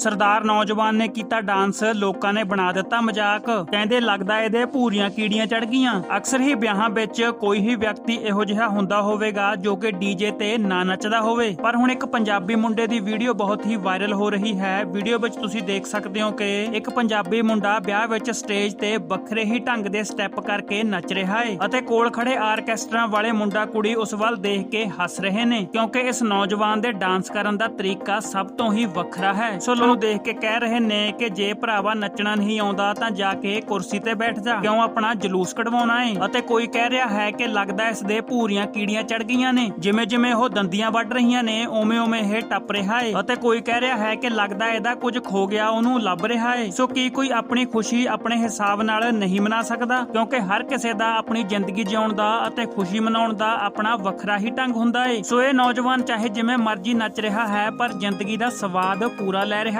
ਸਰਦਾਰ ਨੌਜਵਾਨ ਨੇ ਕੀਤਾ ਡਾਂਸ, ਲੋਕਾਂ ਨੇ ਬਣਾ ਦਿੱਤਾ ਮਜ਼ਾਕ। ਕਹਿੰਦੇ ਲੱਗਦਾ ਇਹਦੇ ਭੂਰੀਆਂ ਕੀੜੀਆਂ ਚੜ ਗਈਆਂ। ਅਕਸਰ ਹੀ ਵਿਆਹਾਂ ਵਿੱਚ ਕੋਈ ਹੀ ਵਿਅਕਤੀ ਇਹੋ ਜਿਹਾ ਹੁੰਦਾ ਹੋਵੇਗਾ ਜੋ ਕਿ ਡੀਜੇ ਤੇ ਨਾ ਨੱਚਦਾ ਹੋਵੇ। ਪਰ ਹੁਣ ਇੱਕ ਪੰਜਾਬੀ ਮੁੰਡੇ ਦੀ ਵੀਡੀਓ ਬਹੁਤ ਹੀ ਵਾਇਰਲ ਹੋ ਰਹੀ ਹੈ। ਵੀਡੀਓ ਵਿੱਚ ਤੁਸੀਂ ਦੇਖ ਸਕਦੇ ਹੋ ਕਿ ਇੱਕ ਪੰਜਾਬੀ ਮੁੰਡਾ ਵਿਆਹ ਵਿੱਚ ਸਟੇਜ ਤੇ ਵੱਖਰੇ ਹੀ ਢੰਗ ਦੇ ਸਟੈਪ ਕਰਕੇ ਨੱਚ ਰਿਹਾ ਹੈ ਅਤੇ ਕੋਲ ਖੜੇ ਆਰਕੈਸਟਰਾ ਵਾਲੇ ਮੁੰਡਾ ਕੁੜੀ ਉਸ ਵੱਲ ਦੇਖ ਕੇ ਹੱਸ ਰਹੇ ਨੇ, ਕਿਉਂਕਿ ਇਸ ਨੌਜਵਾਨ ਦੇ ਡਾਂਸ ਕਰਨ ਦਾ ਤਰੀਕਾ ਸਭ ਤੋਂ ਹੀ ਵੱਖਰਾ ਹੈ। ਸੋ ਲੋਕ ਦੇਖ ਕੇ ਕਹਿ ਰਹੇ ਨੇ ਕਿ ਜੇ ਭਰਾਵਾ ਨੱਚਣਾ ਨਹੀਂ ਆਉਂਦਾ ਤਾਂ ਜਾ ਕੇ ਕੁਰਸੀ ਤੇ ਬੈਠ ਜਾ। ਕਿਉਂ ਆਪਣਾ ਜਲੂਸ ਕਢਵਾਉਣਾ ਏ? ਅਤੇ ਕੋਈ ਕਹਿ ਰਿਹਾ ਹੈ ਕਿ ਲੱਗਦਾ ਇਸ ਦੇ ਭੂਰੀਆਂ ਕੀੜੀਆਂ ਚੜ ਗਈਆਂ ਨੇ। ਜਿਵੇਂ ਜਿਵੇਂ ਉਹ ਦੰਦੀਆਂ ਵੱਢ ਰਹੀਆਂ ਨੇ ਓਵੇਂ ਓਵੇਂ ਇਹ ਟੱਪ ਰਿਹਾ ਏ। ਅਤੇ ਕੋਈ ਕਹਿ ਰਿਹਾ ਹੈ ਕਿ ਲੱਗਦਾ ਇਹਦਾ ਕੁਝ ਖੋ ਗਿਆ, ਉਹਨੂੰ ਲੱਭ ਰਿਹਾ ਏ। ਸੋ ਕੀ ਕੋਈ ਆਪਣੀ ਖੁਸ਼ੀ ਆਪਣੇ ਹਿਸਾਬ ਨਾਲ ਨਹੀਂ ਮਨਾ ਸਕਦਾ? ਕਿਉਂਕਿ ਹਰ ਕਿਸੇ ਦਾ ਆਪਣੀ ਜ਼ਿੰਦਗੀ ਜਿਉਣ ਦਾ ਅਤੇ ਖੁਸ਼ੀ ਮਨਾਉਣ ਦਾ ਆਪਣਾ ਵੱਖਰਾ ਹੀ ਢੰਗ ਹੁੰਦਾ ਏ। ਸੋ ਇਹ ਨੌਜਵਾਨ ਚਾਹੇ ਜਿਵੇਂ ਮਰਜ਼ੀ ਨੱਚ ਰਿਹਾ ਹੈ, ਪਰ ਜ਼ਿੰਦਗੀ ਦਾ ਸਵਾਦ ਪੂਰਾ ਲੈ ਰਿਹਾ